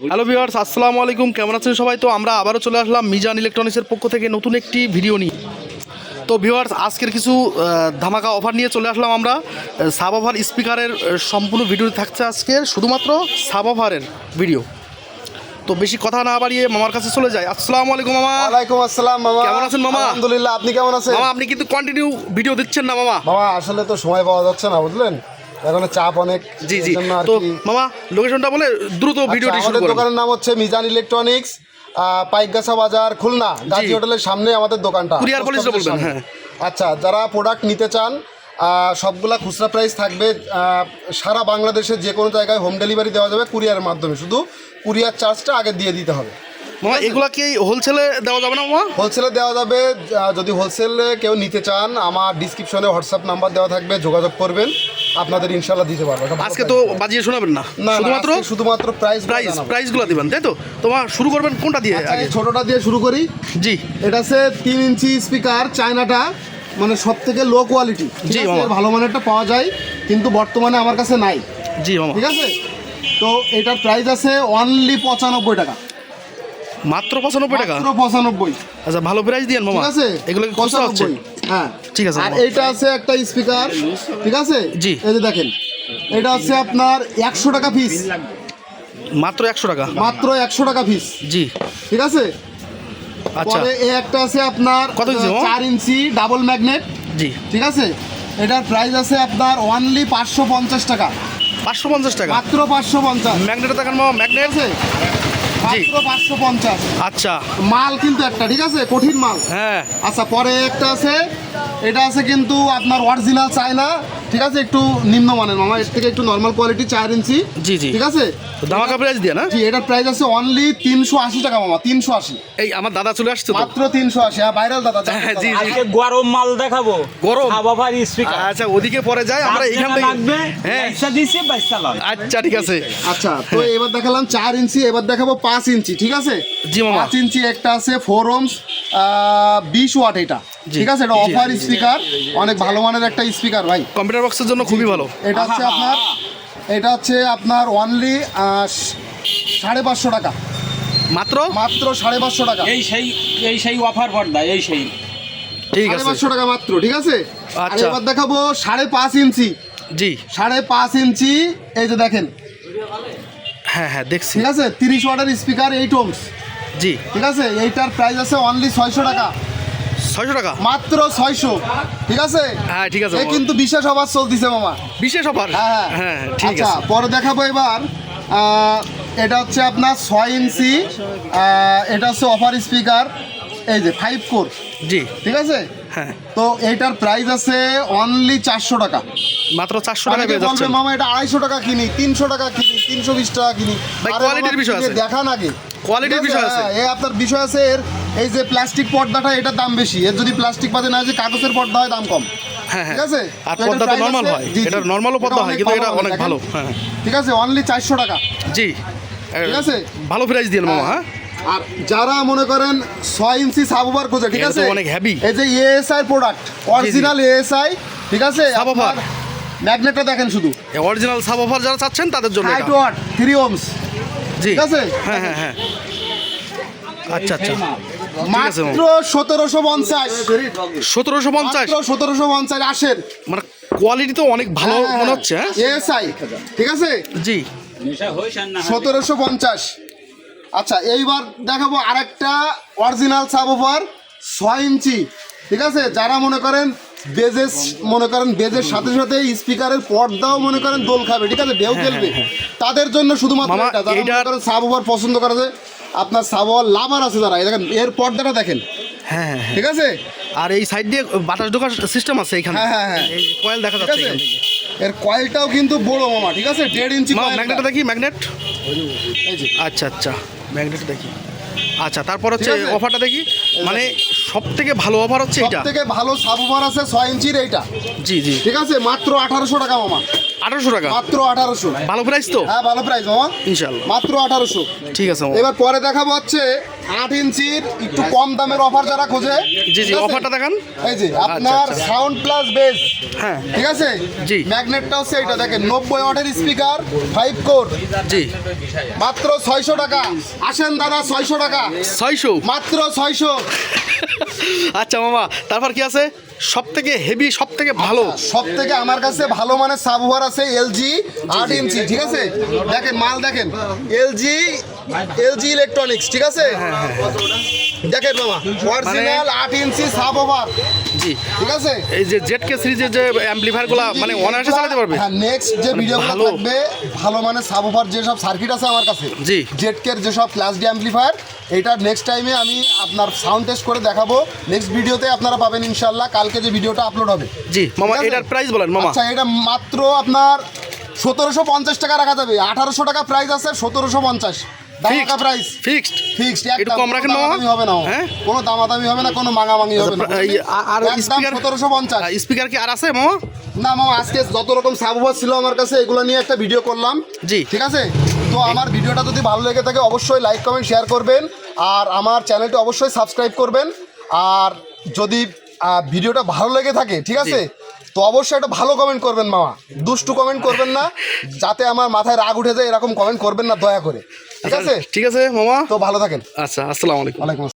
Hello viewers আসসালামু আলাইকুম। কেমন আছেন সবাই? তো আমরা আবারও চলে আসলাম মিজান ইলেকট্রনিক্সের পক্ষ থেকে নতুন একটি ভিডিও নিয়ে। তো ভিউয়ার্স আজকের কিছু ধামাকা অফার নিয়ে চলে আসলাম আমরা। সাব অফার স্পিকারের সম্পূর্ণ ভিডিও থাকছে আজকে শুধুমাত্র সাব অফারের ভিডিও। তো বেশি কথা না বাড়িয়ে মামার কাছে চলে যায় আসসালামু আলাইকুম মামা। ওয়ালাইকুম আসসালাম মামা। কেমন আছেন মামা? আলহামদুলিল্লাহ আপনি কেমন আছেন? মামা আপনি কিন্তু কন্টিনিউ ভিডিও দিচ্ছেন না মামা। মামা আসলে তো সময় পাওয়া যাচ্ছে না বুঝলেন? এখন চাপ অনেক। জি জি। তো মামা লোকেশনটা বলে দ্রুত আচ্ছা, ভিডিওটি শুরু করুন। দোকানের নাম হচ্ছে মিজান ইলেকট্রনিক্স পাইকগাছা বাজার খুলনা গাজী হোটেলের সামনে আমাদের দোকানটা। Courier পোস্ট police টা অফিসের বলবেন, হ্যাঁ। আচ্ছা যারা প্রোডাক্ট নিতে চান সবগুলা খুচরা প্রাইস থাকবে আহ, সারা বাংলাদেশের যে কোনো জায়গায় হোম ডেলিভারি দেওয়া যাবে কুরিয়ারের মাধ্যমে। শুধু কুরিয়ার চার্জটা আগে দিয়ে দিতে হবে। মামা এগুলা কি হোলসেলে দেওয়া যাবে না মামা? হোলসেলে দেওয়া যাবে যদি হোলসেলে কেউ নিতে চান আমার ডিসক্রিপশনে হোয়াটসঅ্যাপ নাম্বার দেওয়া থাকবে যোগাযোগ করবেন আপনাদের ইনশাল্লাহ দিতে পারব। আজকে তো বাজিয়ে শোনাবেন না? শুধুমাত্র শুধুমাত্র প্রাইস প্রাইস প্রাইসগুলো দিবেন তাই তো? তোমার শুরু করবেন কোনটা দিয়ে আগে? ছোটটা দিয়ে শুরু করি। জি। এটা হচ্ছে তিন ইঞ্চি স্পিকার চায়নাটা মানে সব থেকে লো কোয়ালিটি জি। ভালো মানেরটা পাওয়া যায় কিন্তু বর্তমানে আমার কাছে নাই। জি ঠিক আছে? তো এটার প্রাইস আছে অনলি পঁচানব্বই টাকা। মাত্র পঁচানব্বই টাকা? মাত্র পঁচানব্বই। আচ্ছা ভালো প্রাইস দিয়েন মামা। ঠিক আছে? এগুলো কি খুচরা হচ্ছে? হ্যাঁ। ঠিক আছে, আর। এইটা আছে একটা স্পিকার ঠিক আছে? জি। এই যে দেখেন এটা হচ্ছে আপনার একশো টাকা পিস মাত্র একশো টাকা? মাত্র একশো টাকা পিস জি। ঠিক আছে? আচ্ছা। এই একটা আছে আপনার কত? চার ইঞ্চি ডাবল ম্যাগনেট জি। ঠিক আছে? এটার প্রাইস আছে আপনার অনলি পাঁচশো পঞ্চাশ টাকা। পাঁচশো পঞ্চাশ টাকা? মাত্র পাঁচশো পঞ্চাশ। ম্যাগনেটে দেখেন ম্যাগনেট আছে? পাঁচশো পঞ্চাশ। আচ্ছা। মাল কিন্তু একটা ঠিক আছে? কঠিন মাল। হ্যাঁ। আচ্ছা পরে একটা আছে। এটা আছে কিন্তু আপনার অরিজিনাল চায়না। ঠিক আছে একটু নিম্নমানের মামা এর থেকে একটু নর্মাল কোয়ালিটি চার ইঞ্চি। জি, জি। ঠিক আছে? ধামাকা প্রাইস দিয়ে না? জি এটার প্রাইস আছে অনলি তিনশো আশি টাকা মামা তিনশো আশি। এই আমার দাদা চলে আসছে তো। মাত্র তিনশো আশি হ্যাঁ ভাইরাল দাদা হ্যাঁ, জি, জি। আজকে গরম মাল দেখাবো। গরম? হাবাফার স্পিকার আচ্ছা ওদিকে পরে যাই আমরা এখান থেকে লাগবে হ্যাঁ। দিছি আচ্ছা ঠিক আছে। আচ্ছা তো এবার দেখালাম চার ইঞ্চি এবার দেখাবো পাঁচ ইঞ্চি ঠিক আছে? জি, মামা। পাঁচ ইঞ্চি একটা আছে ফোর ওমস বিশ ওয়াট এটা। ঠিক আছে এটা অফার স্পিকার অনেক ভালো মানের একটা স্পিকার ভাই। কম্পিউটার বক্সের জন্য খুবই ভালো। এটা হচ্ছে আপনার এটা হচ্ছে আপনার অনলি সাড়ে পাঁচশো টাকা। মাত্র? মাত্র সাড়ে পাঁচশো টাকা। এই সেই এই সেই অফার পর্দা এই সেই। ঠিক আছে। পাঁচশো টাকা মাত্র ঠিক আছে? আর আচ্ছা। এবার দেখাবো সাড়ে পাঁচ ইঞ্চি। জি। সাড়ে পাঁচ ইঞ্চি এই যে দেখেন। হ্যাঁ হ্যাঁ দেখছি। ঠিক আছে? তিরিশ ওয়াটের স্পিকার এইট ওমস জি। ঠিক আছে? এইটার প্রাইস আছে অনলি ছয়শো টাকা। ছয়শো টাকা। মাত্র ছয়শো। ঠিক আছে? হ্যাঁ ঠিক আছে কিন্তু বিশেষ অফার চলতেছে মামা। বিশেষ অফার হ্যাঁ হ্যাঁ। ঠিক আচ্ছা আছে। পরে দেখাবো এবার। এটা হচ্ছে আপনার ছয় ইঞ্চি। এটা হচ্ছে অফার স্পিকার এই যে ফাইভ কোর জি। ঠিক আছে? হ্যাঁ। তো এইটার প্রাইস আছে অনলি চারশো টাকা। মাত্র চারশো টাকা পেয়ে বলবে মামা এটা আড়াইশো টাকা কিনি তিনশো টাকা কিনি তিনশো বিশ টাকা কিনি। আরে বিষয় আছে। দেখান আগে। Quality-র বিষয় আছে। হ্যাঁ, এ আপনার বিষয় আছে এর এই যে প্লাস্টিক পর্দাটা এটার দাম বেশি। এর যদি প্লাস্টিক পাতে না হয় যে কাগজের পর্দা হয় দাম কম। হ্যাঁ হ্যাঁ। ঠিক আছে? আর পর্দা তো নর্মাল হয়। এটার নর্মালও পর্দা হয় কিন্তু এটা অনেক ভালো হ্যাঁ। ঠিক আছে? অনলি চারশো টাকা। জি। ঠিক আছে? ভালো প্রাইস দিয়ে মামা হ্যাঁ। আর যারা মনে করেন ছয় ইঞ্চি সাবওভার খোঁজে ঠিক আছে? অনেক heavy। এই যে এএসআই প্রোডাক্ট অরিজিনাল এএসআই ঠিক আছে? Subwoofer। ম্যাগনেটটা দেখেন শুধু। অরিজিনাল সাব অফার যারা চাচ্ছেন তাদের জন্য হাইট এটা। ওয়াট থ্রি ওমস জি। ঠিক আছে? হ্যাঁ হ্যাঁ হ্যাঁ। আচ্ছা আচ্ছা। মাত্র সতেরোশো পঞ্চাশ। সতেরোশো পঞ্চাশ? সতেরোশো পঞ্চাশ আসেন। মানে কোয়ালিটি তো অনেক ভালো মনে হচ্ছে হ্যাঁ? ঠিক আছে? জি। হয়। সতেরোশো পঞ্চাশ। আচ্ছা এইবার দেখাবো আরেকটা অরিজিনাল সাবওভার ছয় ইঞ্চি ঠিক আছে? যারা মনে করেন বেজের মনে করেন বেজের সাথে সাথে স্পিকারের পর্দাও মনে করেন দোল খাবে ঠিক আছে? ঢেউ খেলবে। তাদের জন্য শুধুমাত্র এটা যারা মনে করেন সাবওভার পছন্দ করে যে আপনার সাবওয়ার লাভার আছে যারা। দেখেন এর পর্দাটা দেখেন। হ্যাঁ হ্যাঁ হ্যাঁ। ঠিক আছে? আর এই সাইড দিয়ে বাতাস ঢোকার সিস্টেম আছে এখানে। হ্যাঁ, হ্যাঁ, হ্যাঁ। এই কয়েল দেখা যাচ্ছে এখান থেকে। এর কয়েলটাও কিন্তু বড় মামা ঠিক আছে? দেড় ইঞ্চি ম্যাগনেটটা দেখি ম্যাগনেট আচ্ছা আচ্ছা ম্যাগনেট দেখি। আচ্ছা তারপর হচ্ছে অফারটা দেখি। মানে সব থেকে ভালো অফার হচ্ছে সব থেকে ভালো সাবওভার আছে ছয় ইঞ্চির এইটা। জি জি। ঠিক আছে? মাত্র আঠারোশো টাকা মামা। আঠারোশো টাকা? মাত্র আঠারোশো। ভালো প্রাইস তো? হ্যাঁ ভালো প্রাইস মামা। ইনশাল্লাহ মাত্র আঠারোশো। ঠিক আছে এবার পরে দেখাবো হচ্ছে আট ইঞ্চির একটু কম দামের অফার যারা খোঁজে। জি জি অফারটা দেখান। এই যে আপনার। সাউন্ড প্লাস বেস হ্যাঁ। ঠিক আছে? জি। ম্যাগনেটটা হচ্ছে এটা দেখেন নব্বই ওয়াটের স্পিকার ফাইভ কোর জি। মাত্র ছয়শো টাকা। আসেন দাদা ছয়শো টাকা। ছয়শো? মাত্র ছয়শো। আচ্ছা মামা তারপর কি আছে? সব থেকে হেভি সব থেকে ভালো? সব থেকে আমার কাছে ভালো মানে সাবওয়ার আছে এলজি আট ইঞ্চি ঠিক আছে? দেখেন মাল দেখেন। এলজি এলজি ইলেকট্রনিক্স ঠিক আছে? দেখেন মামা অরিজিনাল আট ইঞ্চি সাবওয়ার। জি। ঠিক আছে? এই যে জেড কে সিরিজের যে অ্যাম্পলিফায়ারগুলো মানে অনায়াসে চালাতে পারবে? হ্যাঁ নেক্সট যে ভিডিওগুলো ভালো। থাকবে ভালো মানের সাবওয়ার যেসব সার্কিট আছে আমার কাছে জি। জেটকের যেসব ক্লাস ডি অ্যাম্পলিফায়ার এটা নেক্সট টাইমে আমি আপনার সাউন্ড টেস্ট করে দেখাবো। নেক্সট ভিডিওতে আপনারা পাবেন ইনশাল্লাহ কালকে যে ভিডিওটা আপলোড হবে। জি মামা এটার প্রাইস বলেন মামা। আচ্ছা এটা মাত্র আপনার সতেরোশো পঞ্চাশ টাকা রাখা যাবে। আঠারোশো টাকা প্রাইস আছে সতেরোশো পঞ্চাশ। টাকা প্রাইস ফিক্সড ফিক্সড একটু কম রাখেন মামা। হবে না হ্যাঁ? কোনো দামাদামি হবে না কোনো মাঙামাঙি হবে না। আচ্ছা, আর স্পিকার সতেরোশো পঞ্চাশ। স্পিকার কি আর আছে মামা? না মামা আজকে যত রকম সাবওয়ার ছিল আমার কাছে এগুলো নিয়ে একটা ভিডিও করলাম। জি। ঠিক আছে? তো আমার ভিডিওটা যদি ভালো লেগে থাকে অবশ্যই লাইক কমেন্ট শেয়ার করবেন। আর আমার চ্যানেলটি অবশ্যই সাবস্ক্রাইব করবেন। আর যদি ভিডিওটা ভালো লেগে থাকে ঠিক আছে? তো অবশ্যই একটা ভালো কমেন্ট করবেন মামা। দুষ্টু কমেন্ট করবেন না যাতে আমার মাথায় রাগ উঠে যায় এরকম কমেন্ট করবেন না দয়া করে। ঠিক আছে? ঠিক আছে মামা। তো ভালো থাকেন। আচ্ছা আসসালামু আলাইকুম। ওয়ালাইকুম আসসালাম